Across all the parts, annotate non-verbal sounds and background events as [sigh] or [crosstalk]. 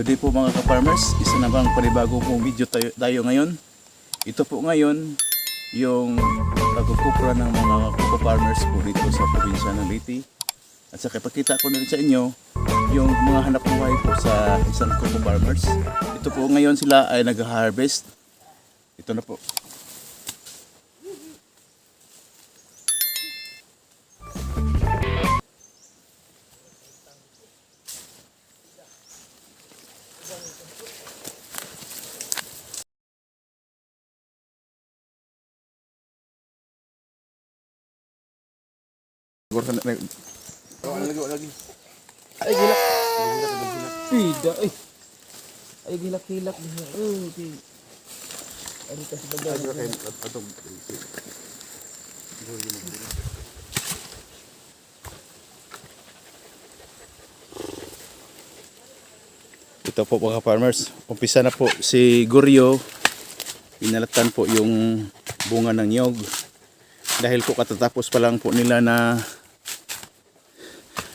Good day po mga ka-farmers. Isa na bang panibagong pong video tayo, tayo ngayon. Ito po ngayon yung pagkukupra ng mga coco farmers po dito sa probinsya ng Leyte. At saka ipakita ko na rin sa inyo yung mga hanap buhay po sa isang coco farmers. Ito po ngayon sila ay nag-harvest. Ito na po. Siguro na- may- Oh, ano lagi, lagi. Ay, gilak. Pida, ay. Ay, gilak-gilak. Oh, okay. Ano kasi baga? Ito po mga farmers. Umpisa na po si Goryo. Pinalatan po yung bunga ng nyog. Dahil po katatapos pa lang po nila na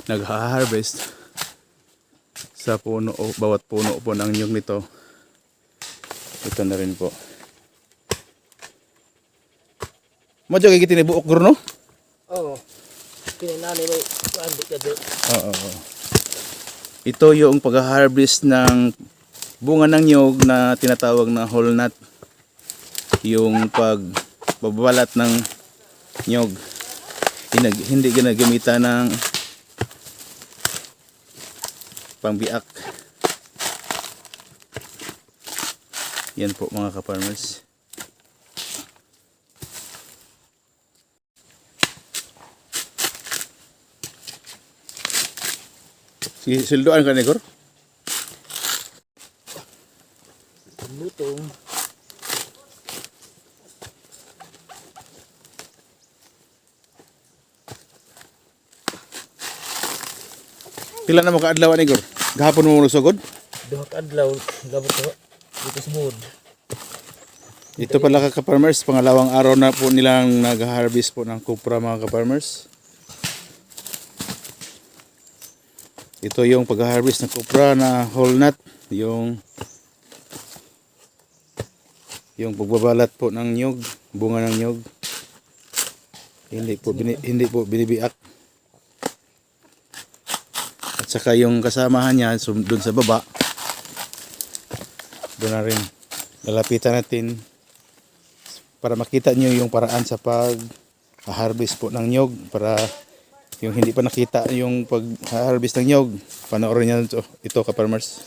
nag-harvest sa puno o bawat puno po ng nyog nito. Ito na rin po. Madyo kay kitin buok guro no? Oo. Pinanani mo, andi ka oo. Ito yung pag-harvest ng bunga ng nyog na tinatawag na whole nut. Yung pagbabalat ng nyog. Hindi, hindi ginagamitan ng pangbiak. Yan po mga ka-farmers. Si sildoan ka Negor? Lutong. Pila na mo kaadlaw Negor? Gahapon mo lusogod? Duha ka adlaw. Gabot ko. Dito sa mood. Ito pala ka farmers pangalawang araw na po nilang nag-harvest po ng kupra mga ka-farmers. Ito yung pag-harvest ng kupra na whole nut, yung yung pagbabalat po ng nyog, bunga ng nyog. Hindi po bini, hindi po binibiak. Saka yung kasamahan niya sum- doon sa baba. Doon na rin lalapitan natin para makita nyo yung paraan sa pag harvest po ng nyog para yung hindi pa nakita yung pag harvest ng nyog panoorin nyo ito, ito ka farmers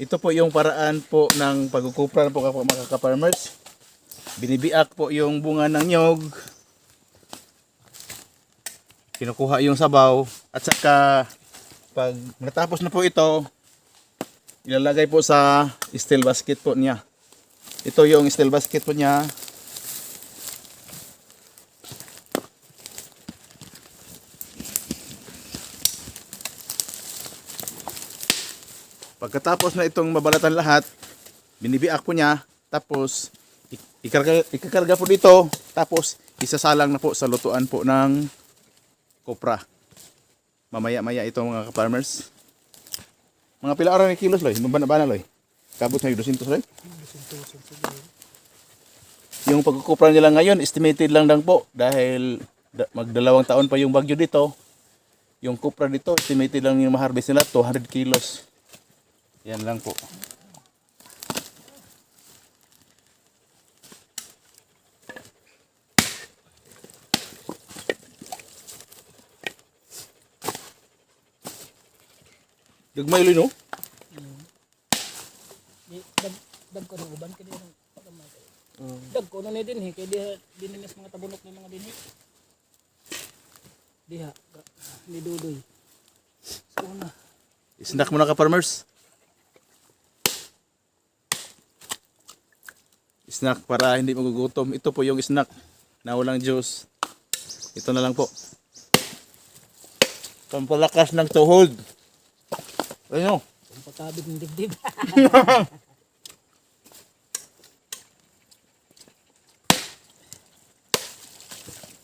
ito po yung paraan po ng pagkukupra po kapag mga ka-farmers. Binibiak po yung bunga ng nyog. Kinukuha yung sabaw. At saka pag natapos na po ito ilalagay po sa steel basket po niya. Ito yung steel basket po niya Pagkatapos na itong mabalatan lahat, binibiak po niya, tapos ik- ikarga, ikakarga po dito, tapos isasalang na po sa lutuan po ng kopra. Mamaya-maya ito mga farmers. Mga pila araw ni kilos loy, mabana-bana loy. Kabot na yung 200 loy. Yung pagkukupra nila ngayon, estimated lang lang po dahil da- magdalawang taon pa yung bagyo dito. Yung kupra dito, estimated lang yung maharvest nila 200 kilos. Yan lang po. Gagmay lo no? Dag, dag ko ng uban. Kaya ng pagkamay kayo. Dag ko na ni din. eh, Kaya di, dininis mga tabunok ng mga din. eh. Diha. Ni Dudoy. So na. Snack muna ka farmers. Snack para hindi magugutom. Ito po yung snack na walang juice. Ito na lang po. Pampalakas ng tuhod. Ano? Kung patabig ng dibdib. [laughs]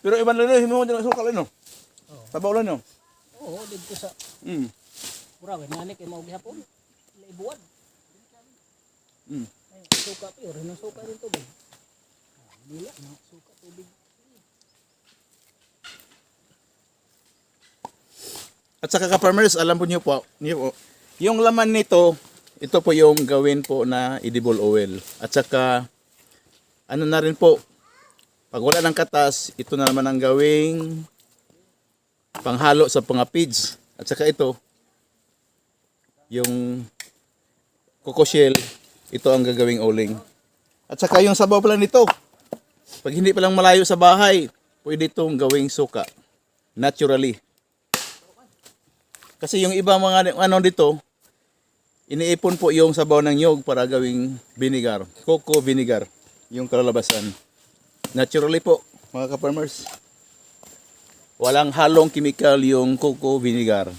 Pero iban lang yun, himuha dyan ang sukal ano? Oo. Tabaw lang yun. Oo, dito sa Mm. Mura, kay nani kay mao gihapon. Laibuan. Mm. Ay, suka pa yun, ng suka rin tubig. Ah, Dila, na suka tubig. At saka ka-farmers, alam po niyo po, niyo po, yung laman nito, ito po yung gawin po na edible oil. At saka, ano na rin po, pag wala ng katas, ito na naman ang gawing panghalo sa mga feeds. At saka ito, yung coco shell, ito ang gagawing uling. At saka yung sabaw pala nito, pag hindi pa lang malayo sa bahay, pwede itong gawing suka. Naturally. Kasi yung iba mga ano dito, iniipon po yung sabaw ng nyog para gawing vinegar, coco vinegar, yung kalalabasan. Naturally po, mga ka-farmers. Walang halong chemical yung coco vinegar.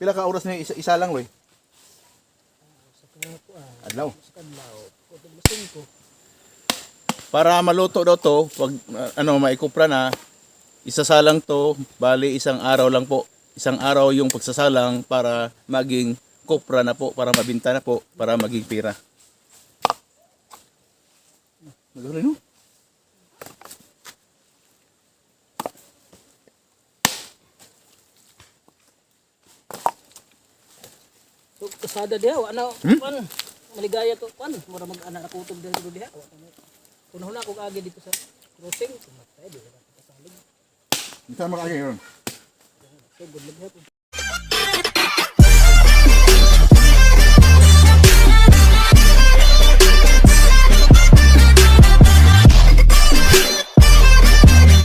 Pila ka oras na isa, isa lang, ah, Adlaw. Para maluto daw to, pag ano maikupra na, isasalang to, bali isang araw lang po. Isang araw yung pagsasalang para maging kupra na po, para mabinta na po, para maging pira. Nagawin no? So, kasada diha, ano, Hmm? pan, maligaya to, pan, mura mag-anak na kutob diha dito diha. Kunahon na ako kaagi dito sa crossing, kumatay, di ba kasalig. Minsan makakaya yun. So, good luck.